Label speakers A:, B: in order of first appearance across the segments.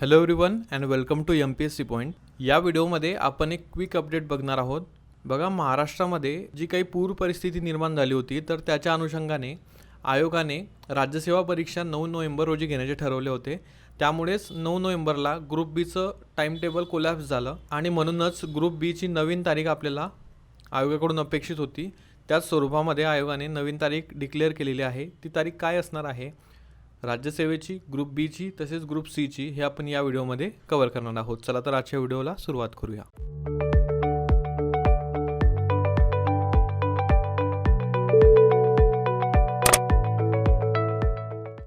A: Hello everyone and welcome to M P S C point या व्हिडिओमध्ये आपण एक क्विक अपडेट बघणार आहोत. बघा महाराष्ट्रामध्ये जी काही पूर परिस्थिती निर्माण झाली होती तर त्याच्या अनुषंगाने आयोगाने राज्यसेवा परीक्षा नऊ नोव्हेंबर रोजी घेण्याचे ठरवले होते. त्यामुळेच नऊ नोव्हेंबरला ग्रुप बीचं टाईमटेबल कोलॅप्स झालं आणि म्हणूनच ग्रुप बीची नवीन तारीख आपल्याला आयोगाकडून अपेक्षित होती. त्याच स्वरूपामध्ये आयोगाने नवीन तारीख डिक्लेअर केलेली आहे. ती तारीख काय असणार आहे? राज्यसेवेची ग्रुप बीची तसेच ग्रुप सीची हे आपण या व्हिडिओमध्ये कव्हर करणार आहोत. चला तर आजच्या व्हिडिओला सुरुवात करूया.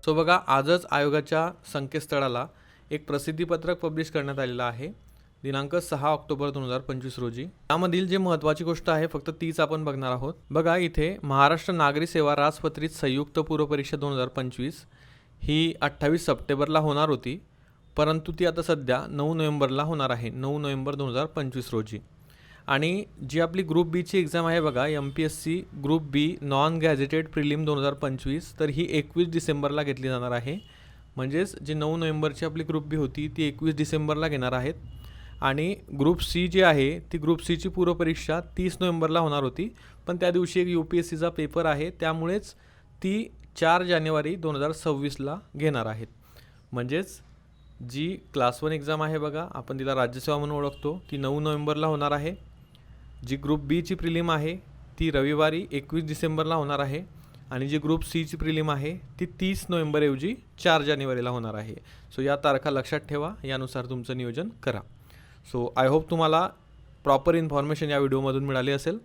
A: सो बघा आजच आयोगाच्या संकेतस्थळाला एक प्रसिद्धीपत्रक पब्लिश करण्यात आलेलं आहे. दिनांक सहा ऑक्टोबर दोन हजार पंचवीस रोजी. त्यामधील जे महत्त्वाची गोष्ट आहे फक्त तीच आपण बघणार आहोत. बघा इथे महाराष्ट्र नागरी सेवा राजपत्रित संयुक्त पूर्व परीक्षा दोन हजार पंचवीस ही अठ्ठावीस सप्टेंबरला होणार होती परंतु ती आता सध्या नऊ नोव्हेंबरला होणार आहे नऊ नोव्हेंबर दोन हजार पंचवीस रोजी. आणि जी आपली ग्रुप बीची एक्झाम आहे बघा M P S C group B non gazetted prelim दोन हजार पंचवीस तर ही एकवीस डिसेंबरला घेतली जाणार आहे. म्हणजेच जी नऊ नोव्हेंबरची आपली ग्रुप बी होती ती एकवीस डिसेंबरला घेणार आहेत. आणि ग्रुप सी जी आहे ती ग्रुप सीची पूर्वपरीक्षा तीस नोव्हेंबरला होणार होती पण त्या दिवशी एक यू पी एस सीचा पेपर आहे त्यामुळेच ती चार जानेवारी दोन हजार सव्वीसला घेणार आहेत. म्हणजेच जी क्लास वन एक्झाम आहे बघा आपण तिला राज्यसेवा म्हणून ओळखतो ती नऊ नोव्हेंबरला होणार आहे. जी ग्रुप बीची प्रिलिम आहे ती रविवारी एकवीस डिसेंबरला होणार आहे. आणि जी ग्रुप सीची प्रिलिम आहे ती तीस नोव्हेंबरऐवजी चार जानेवारीला होणार आहे. सो या तारखा लक्षात ठेवा यानुसार तुमचं नियोजन करा. सो आय होप तुम्हाला प्रॉपर इन्फॉर्मेशन या व्हिडिओमधून मिळाली असेल.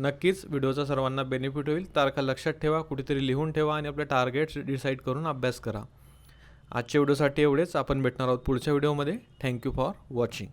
A: नक्कीच व्हिडिओचा सर्वांना बेनिफिट होईल. तारखा लक्षात ठेवा कुठेतरी लिहून ठेवा आणि आपले टार्गेट्स डिसाईड करून अभ्यास करा. आजच्या व्हिडिओसाठी एवढेच. आपण भेटणार आहोत पुढच्या व्हिडिओमध्ये. Thank you for watching